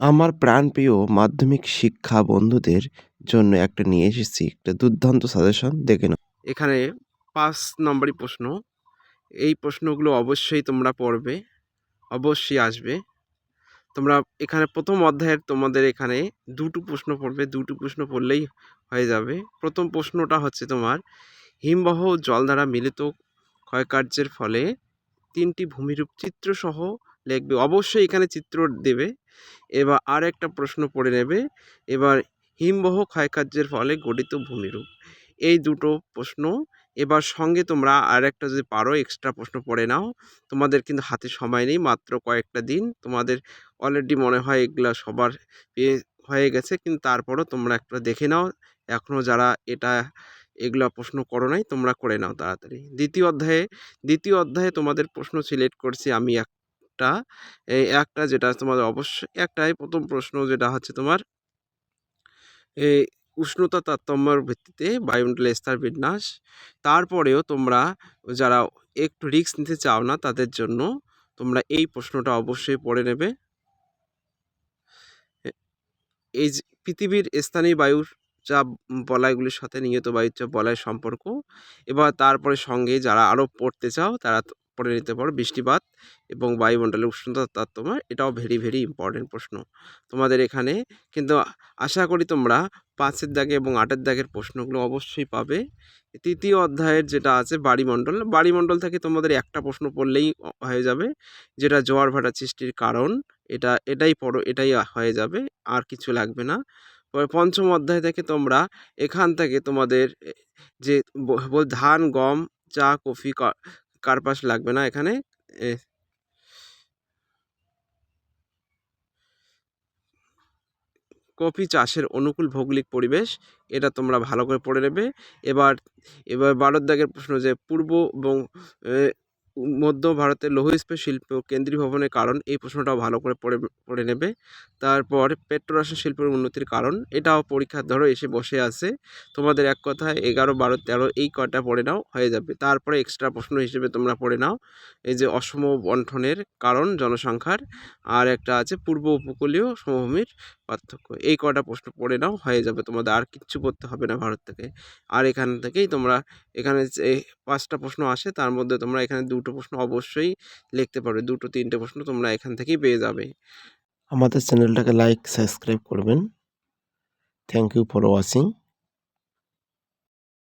আমার প্রাণপ্রিয় মাধ্যমিক শিক্ষা বন্ধুদের জন্য একটা নিয়ে এসেছি, একটা দুর্দান্ত সাজেশন দেখে নাও। এখানে পাঁচ নম্বরই প্রশ্ন। এই প্রশ্নগুলো অবশ্যই তোমরা পড়বে, অবশ্যই আসবে। তোমরা এখানে প্রথম অধ্যায়ের তোমাদের এখানে দুটো প্রশ্ন পড়বে, দুটো প্রশ্ন পড়লেই হয়ে যাবে। প্রথম প্রশ্নটা হচ্ছে তোমার, হিমবাহ জল দ্বারা মিলিত ক্ষয়কার্যের ফলে তিনটি ভূমিরূপ চিত্রসহ লিখবে। অবশ্যই এখানে চিত্র দেবে। এবার আর একটা প্রশ্ন পড়ে নেবে। এবার হিমবাহ ক্ষয়কার্যের ফলে গঠিত ভূমিরূপ। এই দুটো প্রশ্ন। এবার সঙ্গে তোমরা আর একটা যদি পারো এক্সট্রা প্রশ্ন পড়ে নাও। তোমাদের কিন্তু হাতে সময় নেই, মাত্র কয়েকটা দিন। তোমাদের অলরেডি মনে হয় এগুলা সবার পেয়ে হয়ে গেছে, কিন্তু তারপরও তোমরা একটা দেখে নাও। এখনও যারা এটা, এগুলা প্রশ্ন করো নাই, তোমরা করে নাও তাড়াতাড়ি। দ্বিতীয় অধ্যায়ে দ্বিতীয় অধ্যায়ে তোমাদের প্রশ্ন সিলেক্ট করছি আমি একটা এই একটা যেটা তোমাদের অবশ্যই একটাই প্রথম প্রশ্ন যেটা হচ্ছে তোমার এই উষ্ণতা তারতম্যের ভিত্তিতে বায়ুমণ্ডলের স্তর বিন্যাস, তারপরেও তোমরা যারা একটু রিস্ক নিতে চাও না তাদের জন্য তোমরা এই প্রশ্নটা অবশ্যই পড়ে নেবে। এই পৃথিবীর স্থানীয় বায়ুর চাপ বলয়গুলির সাথে নিয়ত বায়ুচাপ বলয়ের সম্পর্ক, এবার তারপরে সঙ্গে যারা আরও পড়তে চাও তারা পড়ে নিতে পারো, বৃষ্টিপাত এবং বায়ুমণ্ডলের উষ্ণতা তারতম্য এটাও ভেরি ভেরি ইম্পর্টেন্ট প্রশ্ন। তোমাদের এখানে কিন্তু আশা করি তোমরা পাঁচের দাগে এবং আটের দাগের প্রশ্নগুলো অবশ্যই পাবে। তৃতীয় অধ্যায়ের যেটা আছে বাড়িমণ্ডল বাড়িমণ্ডল থেকে তোমাদের একটা প্রশ্ন পড়লেই হয়ে যাবে, যেটা জোয়ার ভাটা সৃষ্টির কারণ, এটা, এটাই পড়ো, এটাই হয়ে যাবে, আর কিছু লাগবে না। পঞ্চম অধ্যায় থেকে তোমরা এখান থেকে তোমাদের যে ধান, গম, চা, কফি কার্পাস লাগবে না এখানে? কফি চাষের অনুকূল ভৌগোলিক পরিবেশ, এটা তোমরা ভালো করে পড়ে নেবে। এবার এবার বারোর দাগের প্রশ্ন যে, পূর্ব এবং মধ্য ভারতের লৌহ ইস্পাত শিল্প কেন্দ্রীয় ভবনের কারণ, এই প্রশ্নটাও ভালো করে পড়ে পড়ে নেবে। তারপর পেট্রোরাসায়ন শিল্পের উন্নতির কারণ, এটাও পরীক্ষার ধরো, এসে বসে আছে। তোমাদের এক কথায়, এগারো, বারো, তেরো, এই কটা পড়ে নাও, হয়ে যাবে। তারপরে এক্সট্রা প্রশ্ন হিসেবে তোমরা পড়ে নাও, এই যে অসম বন্ঠনের কারণ, জনসংখ্যার, আর একটা আছে পূর্ব উপকূলীয় সমভূমির পার্থক্য। এই কটা প্রশ্ন পড়ে নাও, হয়ে যাবে তোমাদের, আর কিচ্ছু পড়তে হবে না ভারত থেকে। আর এখান থেকেই তোমরা, এখানে পাঁচটা প্রশ্ন আসে, তার মধ্যে তোমরা এখানে দুটো প্রশ্ন অবশ্যই লিখতে পারবে। দুটো, তিনটে প্রশ্ন তোমরা এখান থেকেই পেয়ে যাবে। আমাদের চ্যানেলটাকে লাইক সাবস্ক্রাইব করবেন। Thank you for watching